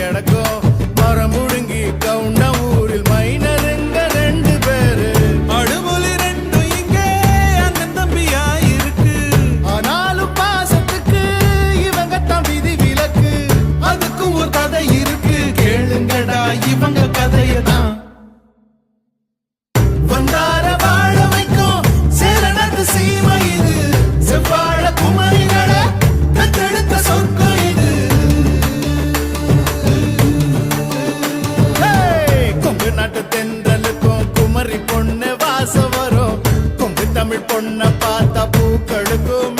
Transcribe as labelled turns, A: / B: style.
A: கிடக்கும். மரம் முழுங்கி கவுண்ட ஊரில் மைனருங்க ரெண்டு பேரு.
B: அழுமொழி ரெண்டு இங்கே அண்ணன் தம்பியா இருக்கு.
A: ஆனாலும் பாசத்துக்கு இவங்க தம்பிதி விலக்கு.
B: அதுக்கும் ஒரு கதை இருக்கு. கேளுங்கடா இவங்க கதையதான்.
A: வந்தா தாமரை பொண்ணு வாசம் வரும். கொங்கு தமிழ் பொண்ணை பார்த்தா பூக்கெடுக்கும்